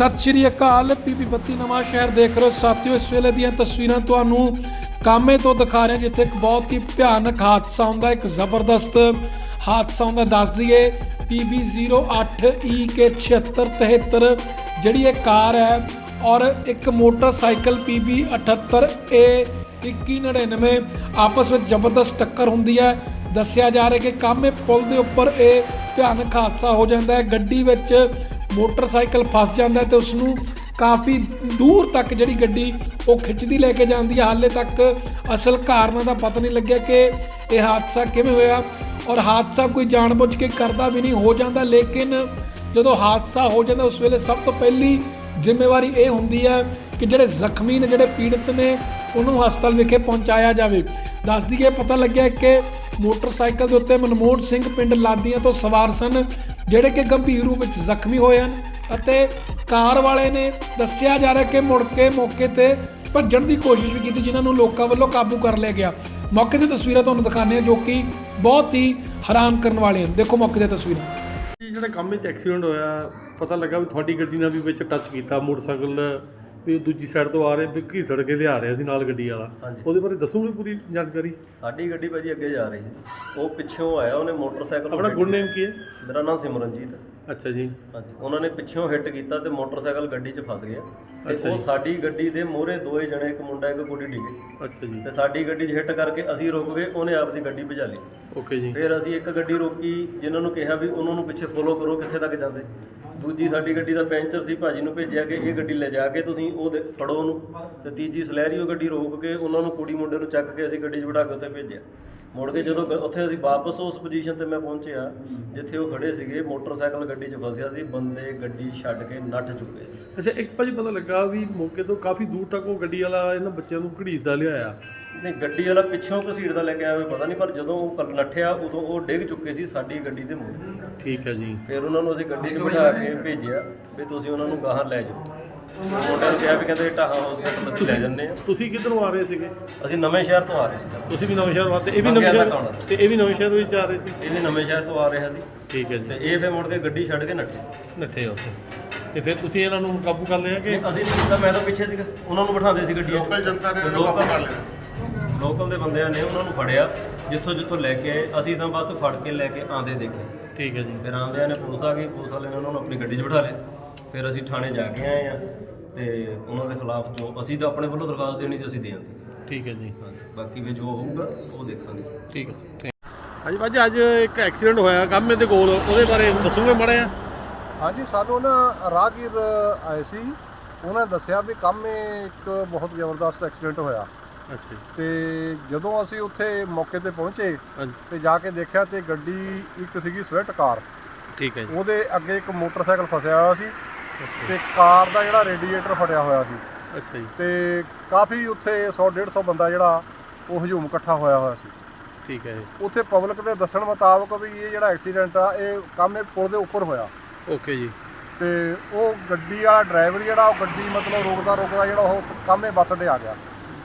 ਸਤਿ ਸ਼੍ਰੀ ਅਕਾਲ, ਪੀਪੀ ਬੱਤੀ ਨਵਾਂ ਸ਼ਹਿਰ ਦੇਖ ਰਹੇ ਹੋ। ਸਾਥੀਓ, ਇਸ ਵੇਲੇ ਦੀਆਂ ਤਸਵੀਰਾਂ ਤੁਹਾਨੂੰ ਕਾਮੇ ਤੋਂ ਦਿਖਾ ਰਹੇ ਜਿੱਥੇ ਇੱਕ ਬਹੁਤ ਹੀ ਭਿਆਨਕ ਹਾਦਸਾ ਹੁੰਦਾ ਇੱਕ ਜ਼ਬਰਦਸਤ ਹਾਦਸਾ ਹੁੰਦਾ ਦੱਸ ਦਈਏ PB08EK7673 ਜਿਹੜੀ ਇਹ ਕਾਰ ਹੈ, ਔਰ ਇੱਕ ਮੋਟਰਸਾਈਕਲ PB78A2199 ਆਪਸ ਵਿੱਚ ਜ਼ਬਰਦਸਤ ਟੱਕਰ ਹੁੰਦੀ ਹੈ। ਦੱਸਿਆ ਜਾ ਰਿਹਾ ਕਿ ਕਾਮੇ ਪੁਲ ਦੇ ਉੱਪਰ ਇਹ ਭਿਆਨਕ ਹਾਦਸਾ ਹੋ ਜਾਂਦਾ ਹੈ। ਗੱਡੀ ਵਿੱਚ ਮੋਟਰਸਾਈਕਲ ਫਸ ਜਾਂਦਾ ਹੈ ਤੇ ਉਸ ਨੂੰ ਕਾਫੀ ਦੂਰ ਤੱਕ ਜਿਹੜੀ ਗੱਡੀ ਉਹ ਖਿੱਚਦੀ ਲੈ ਕੇ ਜਾਂਦੀ ਹੈ। ਹਾਲੇ ਤੱਕ ਅਸਲ ਕਾਰਨ ਦਾ ਪਤਾ ਨਹੀਂ ਲੱਗਿਆ ਕਿ ਇਹ ਹਾਦਸਾ ਕਿਵੇਂ ਹੋਇਆ ਔਰ ਹਾਦਸਾ ਕੋਈ ਜਾਣਬੁੱਝ ਕੇ ਕਰਦਾ ਵੀ ਨਹੀਂ, ਹੋ ਜਾਂਦਾ, ਲੇਕਿਨ ਜਦੋਂ ਹਾਦਸਾ ਹੋ ਜਾਂਦਾ, ਉਸ ਵੇਲੇ ਸਭ ਤੋਂ ਪਹਿਲੀ ਜ਼ਿੰਮੇਵਾਰੀ ਇਹ ਹੁੰਦੀ ਹੈ ਕਿ ਜਿਹੜੇ ਜ਼ਖਮੀ ਨੇ, ਜਿਹੜੇ ਪੀੜਤ ਨੇ, ਉਹਨੂੰ ਹਸਪਤਾਲ ਵਿਖੇ ਪਹੁੰਚਾਇਆ ਜਾਵੇ। ਦੱਸ ਦਈਏ, ਪਤਾ ਲੱਗਿਆ ਕਿ ਮੋਟਰਸਾਈਕਲ ਦੇ ਉੱਤੇ ਮਨਮੋਹਨ ਸਿੰਘ ਪਿੰਡ ਲਾਦੀਆਂ ਤੋਂ ਸਵਾਰ ਸਨ। ਜਿਹੜੇ ਕਿ ਗੰਭੀਰ ਰੂਪ ਵਿੱਚ ਜ਼ਖਮੀ ਹੋਏ ਹਨ ਅਤੇ ਕਾਰ ਵਾਲੇ ਨੇ ਦੱਸਿਆ ਜਾ ਰਿਹਾ ਕਿ ਮੁੜ ਕੇ ਮੌਕੇ ਤੇ ਭੱਜਣ ਦੀ ਕੋਸ਼ਿਸ਼ ਵੀ ਕੀਤੀ, ਜਿਨ੍ਹਾਂ ਨੂੰ ਲੋਕਾਂ ਵੱਲੋਂ ਕਾਬੂ ਕਰ ਲਿਆ ਗਿਆ। ਮੌਕੇ ਦੀ ਤਸਵੀਰਾਂ ਤੁਹਾਨੂੰ ਦਿਖਾਉਂਦੇ ਹਾਂ ਜੋ ਕਿ ਬਹੁਤ ਹੀ ਹੈਰਾਨ ਕਰਨ ਵਾਲੀਆਂ ਹਨ। ਦੇਖੋ ਮੌਕੇ ਦੀਆਂ ਤਸਵੀਰਾਂ। ਜਿਹੜੇ ਕੰਮ ਵਿੱਚ ਐਕਸੀਡੈਂਟ ਹੋਇਆ, ਪਤਾ ਲੱਗਾ ਵੀ ਤੁਹਾਡੀ ਗੱਡੀ ਨਾਲ ਵੀ ਵਿੱਚ ਟੱਚ ਕੀਤਾ, ਮੋਟਰਸਾਈਕਲ ਵੀ ਉਹ ਦੂਜੀ ਸਾਈਡ ਤੋਂ ਆ ਰਹੇ ਵੀ ਘੀਸੜ ਕੇ ਲਿਆ ਰਿਹਾ ਸੀ ਨਾਲ ਗੱਡੀ ਵਾਲਾ। ਹਾਂਜੀ। ਉਹਦੇ ਬਾਰੇ ਦੱਸੋਗੇ ਪੂਰੀ ਜਾਣਕਾਰੀ? ਸਾਡੀ ਗੱਡੀ ਭਾਜੀ ਅੱਗੇ ਜਾ ਰਹੀ ਸੀ। ਉਹ ਪਿੱਛੋਂ ਆਇਆ ਉਹਨੇ ਮੋਟਰਸਾਈਕਲ ਆਪਣਾ ਗੁੱਡ ਨੇਮ ਕੀ ਹੈ? ਮੇਰਾ ਨਾਮ ਸਿਮਰਨਜੀਤ ਹੈ। ਅੱਛਾ ਜੀ। ਹਾਂਜੀ ਉਹਨਾਂ ਨੇ ਪਿੱਛੋਂ ਹਿੱਟ ਕੀਤਾ ਤੇ ਮੋਟਰਸਾਈਕਲ ਗੱਡੀ 'ਚ ਫਸ ਗਿਆ। ਤੇ ਉਹ। ਸਾਡੀ ਗੱਡੀ ਦੇ ਮੋਹਰੇ ਦੋਏ ਜਣੇ ਇੱਕ ਮੁੰਡਾ ਇੱਕ ਕੁੜੀ ਡਿੱਗੇ। ਅੱਛਾ ਜੀ। ਤੇ ਸਾਡੀ ਗੱਡੀ 'ਚ ਹਿੱਟ ਕਰਕੇ ਅਸੀਂ ਰੁਕ ਗਏ ਉਹਨੇ ਆਪਦੀ ਗੱਡੀ ਭਜਾ ਲਈ। ਓਕੇ ਜੀ। ਫਿਰ ਅਸੀਂ ਇੱਕ ਗੱਡੀ ਰੋਕੀ ਜਿਨ੍ਹਾਂ ਨੂੰ ਕਿਹਾ ਵੀ ਉਹਨਾਂ ਨੂੰ ਪਿੱਛੇ ਫੋਲੋ ਕਰੋ ਕਿੱਥੇ ਤੱਕ ਜਾਂਦੇ। ਦੂਜੀ ਸਾਡੀ ਗੱਡੀ ਦਾ ਪੈਂਚਰ ਸੀ, ਭਾਜੀ ਨੂੰ ਭੇਜਿਆ ਕਿ ਇਹ ਗੱਡੀ ਲੈ ਜਾ ਕੇ ਤੁਸੀਂ ਉਹ ਦੇ- ਫੜੋ ਉਹਨੂੰ। ਤੇ ਤੀਜੀ ਸਲੈਰੀਓ ਗੱਡੀ ਰੋਕ ਕੇ ਉਹਨਾਂ ਨੂੰ ਕੁੜੀ ਮੁੰਡੇ ਨੂੰ ਚੱਕ ਕੇ ਅਸੀਂ ਗੱਡੀ 'ਚ ਬਿਠਾ ਕੇ ਉੱਥੇ ਭੇਜਿਆ। ਮੁੜ ਕੇ ਜਦੋਂ ਉੱਥੇ ਅਸੀਂ ਵਾਪਸ ਉਸ ਪੋਜੀਸ਼ਨ ਤੇ ਮੈਂ ਪਹੁੰਚਿਆ ਜਿੱਥੇ ਉਹ ਖੜੇ ਸੀਗੇ ਮੋਟਰਸਾਈਕਲ ਗੱਡੀ 'ਚ ਫਸਿਆ ਸੀ ਬੰਦੇ ਗੱਡੀ ਛੱਡ ਕੇ ਨੱਠ ਚੁੱਕੇ ਅੱਛਾ ਇੱਕ ਭਾਜੀ ਪਤਾ ਲੱਗਾ ਵੀ ਮੌਕੇ ਤੋਂ ਕਾਫੀ ਦੂਰ ਤੱਕ ਉਹ ਗੱਡੀ ਵਾਲਾ ਇਹਨਾਂ ਬੱਚਿਆਂ ਨੂੰ ਘੜੀਸਦਾ ਲਿਆਇਆ। ਨਹੀਂ ਗੱਡੀ ਵਾਲਾ ਪਿੱਛੋਂ ਘਸੀੜਦਾ ਲੈ ਕੇ ਆਇਆ ਹੋਵੇ ਪਤਾ ਨਹੀਂ ਪਰ ਜਦੋਂ ਉਹ ਨੱਠਿਆ ਉਦੋਂ ਉਹ ਡਿੱਗ ਚੁੱਕੇ ਸੀ ਸਾਡੀ ਗੱਡੀ ਦੇ ਮੂਹਰੇ। ਠੀਕ ਹੈ ਜੀ। ਫਿਰ ਉਹਨਾਂ ਨੂੰ ਅਸੀਂ ਗੱਡੀ 'ਚ ਬਿਠਾ ਕੇ ਭੇਜਿਆ ਵੀ ਤੁਸੀਂ ਉਹਨਾਂ ਨੂੰ ਗਾਹਾਂ ਲੈ ਜਾਓ। ਮੁੰਡਿਆਂ ਨੂੰ ਕਿਹਾ ਵੀ ਕਹਿੰਦੇ ਢਾਹਾਂ ਹਸਪੀਟਲ ਅਸੀਂ ਲੈ ਜੰਨੇ ਆ। ਤੁਸੀਂ ਕਿੱਧਰੋਂ ਆ ਰਹੇ ਸੀਗੇ? ਅਸੀਂ ਨਵੇਂ ਸ਼ਹਿਰ ਤੋਂ ਆ ਰਹੇ ਸੀ। ਤੁਸੀਂ ਵੀ ਨਵੇਂ ਸ਼ਹਿਰ ਵਾਸਤੇ ਇਹ ਵੀ ਨਵੇਂ ਤਾਂ ਸ਼ਹਿਰ? ਤੇ ਇਹ ਵੀ ਨਵੇਂ ਸ਼ਹਿਰ ਵਿੱਚ ਆ ਰਹੇ ਸੀ? ਇਹ ਵੀ ਨਵੇਂ ਸ਼ਹਿਰ ਤੋਂ ਆ ਰਿਹਾ ਸੀ ਠੀਕ ਹੈ ਤੇ ਜੀ ਇਹ ਫਿਰ ਮੁੜ ਕੇ ਗੱਡੀ ਛੱਡ ਕੇ ਨੱਠੇ। ਨੱਠੇ ਉੱਥੇ। ਤੇ ਫਿਰ ਤੁਸੀਂ ਇਹਨਾਂ ਨੂੰ ਕਾਬੂ ਕਰ ਲਿਆ ਕਿ ਅਸੀਂ ਨਹੀਂ ਕੀਤਾ ਮੈਂ ਤਾਂ ਪਿੱਛੇ ਸੀਗਾ। ਉਹਨਾਂ ਨੂੰ ਬਿਠਾਉਂਦੇ ਸੀ ਗੱਡੀਆਂ ਲੋਕਲ ਜਨਤਾ ਨੇ ਲੋਕਲ ਲੋਕਲ ਦੇ ਬੰਦਿਆਂ ਨੇ ਉਹਨਾਂ ਨੂੰ ਫੜਿਆ ਜਿੱਥੋਂ ਜਿੱਥੋਂ ਲੈ ਕੇ ਆਏ। ਅਸੀਂ ਤਾਂ ਬਸ ਫੜ ਕੇ ਲੈ ਕੇ ਆਂਦੇ ਦੇਖੇ। ਠੀਕ ਹੈ ਜੀ। ਫਿਰ ਆਉਂਦਿਆਂ ਨੇ ਪੁਲਿਸ ਆ ਗਈ ਪੁਲਿਸ ਵਾਲੇ ਨੇ ਉਹਨਾਂ ਨੂੰ ਆਪਣੀ ਗੱਡੀ 'ਚ ਬਿਠਾ ਲਿਆ। ਫਿਰ ਅਸੀਂ ਥਾਣੇ ਜਾ ਕੇ ਆਏ ਆ ਤੇ ਉਹਨਾਂ ਦੇ ਖਿਲਾਫ ਜੋ ਅਸੀਂ ਤਾਂ ਆਪਣੇ ਵੱਲੋਂ ਦਰਖਾਸਤ ਦੇਣੀ ਸੀ ਅਸੀਂ ਦੇਾਂਗੇ ਠੀਕ ਹੈ ਜੀ। ਬਾਕੀ ਵੀ ਜੋ ਹੋਊਗਾ ਉਹ ਦੇਖਾਂਗੇ। ਠੀਕ ਹੈ ਸਰ ਹਾਂਜੀ ਭਾਜੀ ਅੱਜ ਇੱਕ ਐਕਸੀਡੈਂਟ ਹੋਇਆ ਕਾਮੇ ਦੇ ਕੋਲ ਉਹਦੇ ਬਾਰੇ ਦੱਸੂਗੇ ਮੜਿਆ ਹਾਂਜੀ ਸਾਨੂੰ ਨਾ ਰਾਹਗੀਰ ਆਏ ਸੀ। ਉਹਨਾਂ ਨੇ ਦੱਸਿਆ ਵੀ ਕਾਮੇ ਇੱਕ ਬਹੁਤ ਜ਼ਬਰਦਸਤ ਐਕਸੀਡੈਂਟ ਹੋਇਆ। ਅੱਛਾ ਜੀ। ਤੇ ਜਦੋਂ ਅਸੀਂ ਉੱਥੇ ਮੌਕੇ ਤੇ ਪਹੁੰਚੇ ਹਾਂਜੀ। ਤੇ ਜਾ ਕੇ ਦੇਖਿਆ ਤੇ ਗੱਡੀ ਇੱਕ ਸੀਗੀ ਸਵਿਫਟ ਕਾਰ। ਠੀਕ ਹੈ ਜੀ। ਉਹਦੇ ਅੱਗੇ ਇੱਕ ਮੋਟਰਸਾਈਕਲ ਫਸਿਆ ਹੋਇਆ ਸੀ। ਤੇ ਕਾਰ ਦਾ ਜਿਹੜਾ ਰੇਡੀਏਟਰ ਫਟਿਆ ਹੋਇਆ ਸੀ। ਅੱਛਾ ਜੀ। ਤੇ ਕਾਫੀ ਉੱਥੇ 100 150 ਬੰਦਾ ਜਿਹੜਾ ਉਹ ਹਜੂਮ ਇਕੱਠਾ ਹੋਇਆ ਹੋਇਆ ਸੀ। ਠੀਕ ਹੈ ਜੀ। ਉੱਥੇ ਪਬਲਿਕ ਦੇ ਦੱਸਣ ਮੁਤਾਬਕ ਵੀ ਇਹ ਜਿਹੜਾ ਐਕਸੀਡੈਂਟ ਆ ਇਹ ਕਾਮੇ ਪੁਲ ਦੇ ਉੱਪਰ ਹੋਇਆ। ਓਕੇ ਜੀ। ਤੇ ਉਹ ਗੱਡੀ ਵਾਲਾ ਡਰਾਈਵਰ ਜਿਹੜਾ ਉਹ ਗੱਡੀ ਮਤਲਬ ਰੋਕਦਾ ਰੋਕਦਾ ਜਿਹੜਾ ਉਹ ਕਾਮੇ ਬੱਸ ਤੇ ਆ ਗਿਆ।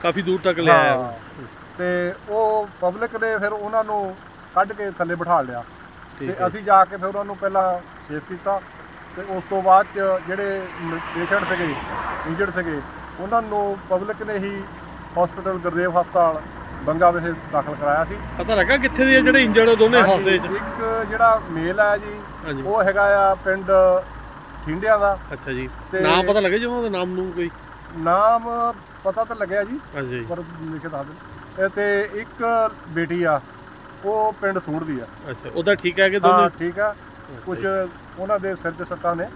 ਕਾਫੀ ਦੂਰ ਤੱਕ ਲੈ ਆਇਆ। ਤੇ ਉਹ ਪਬਲਿਕ ਨੇ ਫਿਰ ਉਹਨਾਂ ਨੂੰ ਕੱਢ ਕੇ ਥੱਲੇ ਬਿਠਾ ਲਿਆ। ਤੇ ਅਸੀਂ ਜਾ ਕੇ ਫਿਰ ਉਹਨਾਂ ਨੂੰ ਪਹਿਲਾਂ ਸੇਫ ਕੀਤਾ। ਤੇ ਉਸ ਤੋਂ ਬਾਅਦ ਚ ਜਿਹੜੇ ਪੇਸ਼ੈਂਟ ਸੀਗੇ ਇੰਜਰਡ ਸੀਗੇ ਉਹਨਾਂ ਨੂੰ ਪਬਲਿਕ ਨੇ ਹੀ ਹਸਪੀਟਲ ਗੁਰਦੇਵ ਹਸਪਤਾਲ ਬੰਗਾ ਵਿਖੇ ਦਾਖਲ ਕਰਾਇਆ ਸੀ। ਪਤਾ ਲੱਗਾ ਕਿੱਥੇ ਦੇ ਆ ਜਿਹੜੇ ਇੰਜਰਡ ਦੋਨੇ ਹਾਦਸੇ 'ਚ? ਇੱਕ ਜਿਹੜਾ ਮੇਲ ਹੈ ਜੀ ਉਹ ਹੈਗਾ ਆ ਪਿੰਡ ਠਿੰਡਿਆਂ ਦਾ। ਅੱਛਾ ਜੀ। ਨਾਮ ਪਤਾ ਲੱਗੇ ਜੀ ਉਹਨਾਂ ਦਾ ਨਾਮ ਨੂੰ ਕੋਈ? ਨਾਮ ਪਤਾ ਤਾਂ ਲੱਗਿਆ ਜੀ ਪਰ ਲਿਖੇ ਦੱਸ ਦੇ ਤੇ ਇੱਕ ਬੇਟੀ ਆ ਉਹ ਪਿੰਡ ਸੂੜ ਦੀ ਆ। ਅੱਛਾ ਉਹਦਾ ਠੀਕ ਹੈ ਕਿ ਹਾਂ ਦੋਨੇ? ਠੀਕ ਆ। ਕੁਝ ਉਹਨਾਂ ਦੇ ਸਿਰ 'ਚ ਸੱਟਾਂ ਨੇ।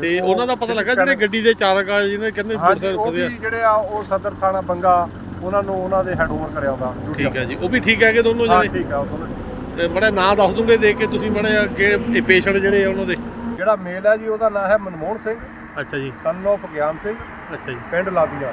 ਤੇ ਉਹ ਉਹਨਾਂ ਦਾ ਪਤਾ ਲੱਗਾ ਜਿਹੜੇ ਗੱਡੀ ਦੇ ਚਾਲਕ ਆ ਜਿਹਨੇ ਕਹਿੰਦੇ ਹਾਂਜੀ ਉਹ ਵੀ ਜਿਹੜੇ ਆ ਉਹ ਸਦਰ ਥਾਣਾ ਬੰਗਾ ਉਹਨਾਂ ਨੂੰ ਉਹਨਾਂ ਦੇ ਹੈਡ ਓਵਰ ਕਰਿਆ ਉਹਦਾ ਠੀਕ ਹੈ ਜੀ ਉਹ ਵੀ ਠੀਕ ਹੈ ਕਿ ਦੋਨੋਂ ਜਿਹੜੇ ਠੀਕ ਆ ਉਹ ਦੋਨੋਂ। ਤੇ ਬੜਾ ਨਾਂ ਦੱਸ ਦੂੰਗੇ ਦੇਖ ਕੇ ਤੁਸੀਂ ਮੜੇ ਅੱਗੇ ਇਹ ਪੇਸ਼ੈਂਟ ਜਿਹੜੇ ਆ ਉਹਨਾਂ ਦੇ। ਜਿਹੜਾ ਮੇਲ ਹੈ ਜੀ ਉਹਦਾ ਨਾਮ ਹੈ ਮਨਮੋਹਨ ਸਿੰਘ ਅੱਛਾ ਜੀ। ਸਨ ਗਿਆਨ ਸਿੰਘ ਅੱਛਾ ਜੀ। ਪਿੰਡ ਲਾਦੀਆਂ।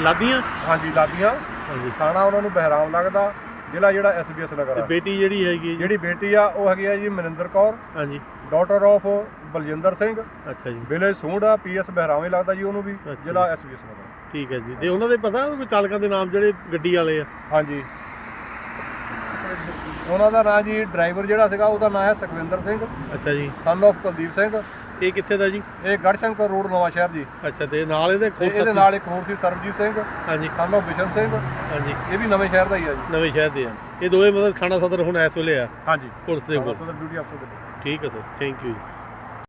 ਲਾਦੀਆਂ? ਹਾਂਜੀ ਲਾਦੀਆਂ। ਹਾਂਜੀ। ਥਾਣਾ ਉਹਨਾਂ ਨੂੰ ਬਹਿਰਾਮ ਲੱਗਦਾ। ਜ਼ਿਲ੍ਹਾ ਜਿਹੜਾ ਐਸਬੀਐਸ ਨਗਰ ਤੇ ਆ ਬੇਟੀ ਜਿਹੜੀ ਹੈਗੀ ਜੀ? ਜਿਹੜੀ ਬੇਟੀ ਆ ਉਹ ਹੈਗੀ ਆ ਜੀ ਮਨਿੰਦਰ ਕੌਰ। ਹਾਂਜੀ। Daughter of Baljinder Singh. ਅੱਛਾ ਜੀ। ਵਿਲੇਜ ਆ ਪੀਐਸ ਬਹਿਰਾਵੇਂ ਲੱਗਦਾ ਜੀ ਉਹਨੂੰ ਵੀ ਅੱਛਾ ਜ਼ਿਲ੍ਹਾ ਐਸਬੀਐਸ ਨਗਰ। ਠੀਕ ਹੈ ਜੀ। ਤੇ ਉਹਨਾਂ ਦੇ ਪਤਾ ਕੋਈ ਚਾਲਕਾਂ ਦੇ ਨਾਮ ਜਿਹੜੇ ਗੱਡੀ ਵਾਲੇ ਆ? ਹਾਂਜੀ। ਉਹਨਾਂ ਦਾ ਨਾਂ ਜੀ ਡਰਾਈਵਰ ਜਿਹੜਾ ਸੀਗਾ ਉਹਦਾ ਨਾਂ ਹੈ ਸੁਖਵਿੰਦਰ ਸਿੰਘ। ਅੱਛਾ ਜੀ। ਸਨ of ਕੁਲਦੀਪ ਸਿੰਘ। ਇਹ ਕਿੱਥੇ ਦਾ ਜੀ? ਇਹ ਗੜਸ਼ੰਕਰ ਰੋਡ ਨਵਾਂ ਸ਼ਹਿਰ ਜੀ। ਅੱਛਾ ਤੇ ਨਾਲ ਇਹਦੇ ਤੇ ਖੋਲ ਇਹਦੇ ਨਾਲ ਇੱਕ ਹੋਰ ਸੀ ਸਰਬਜੀਤ ਸਿੰਘ ਹਾਂਜੀ। ਸਾਨੂੰ ਬਿਸ਼ਨ ਸਿੰਘ। ਹਾਂਜੀ। ਇਹ ਵੀ ਨਵੇਂ ਸ਼ਹਿਰ ਦਾ ਹੀ ਆ ਜੀ। ਨਵੇਂ ਸ਼ਹਿਰ ਦੇ ਆ। ਇਹ ਦੋਵੇਂ ਮਤਲਬ ਥਾਣਾ ਸਦਰ ਹੁਣ ਇਸ ਵੇਲੇ ਆ। ਹਾਂਜੀ। ਪੁਲਿਸ ਦੇ ਕੋਲ। ਡਿਊਟੀ ਅਫਸਰ ਦੇ ਠੀਕ ਹੈ ਸਰ। ਥੈਂਕ ਯੂ ਜੀ।